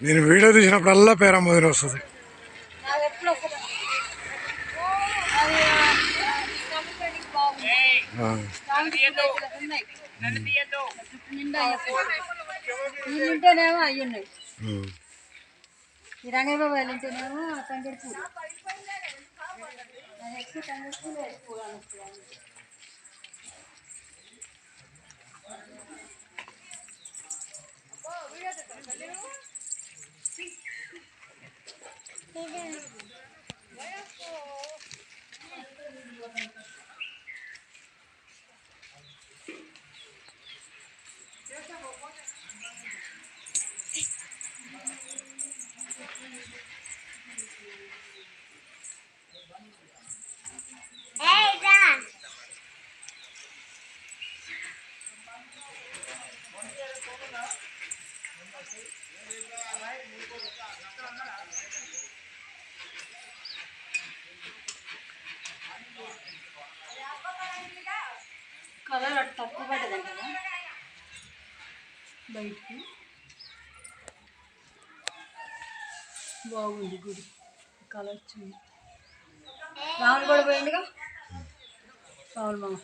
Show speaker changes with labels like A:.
A: నేను వీడియో తీసినప్పుడల్లా పేరమ్మ వదిన వస్తుంది
B: నాకు ఎప్పుడు వస్తుంది అది కంప్యూటర్కి బాగుంది
A: ఆ.
B: ఉన్నాయి చుట్టూ నిండా వీళ్ళు ఉంటేనేమో అవి ఉన్నాయి
A: ఉమ్.
B: ఈ రంగబాబు వాళ్ళు ఉంటేనేమో తంగడి పూలు అది ఎక్కువ తంగడి పూలు కలర్ తక్కువ పడదండి. కదా బయటికి. బాగుంది గుడి. కలర్ వచ్చింది రాములు కూడా పోయిందిగా రావులు మామ.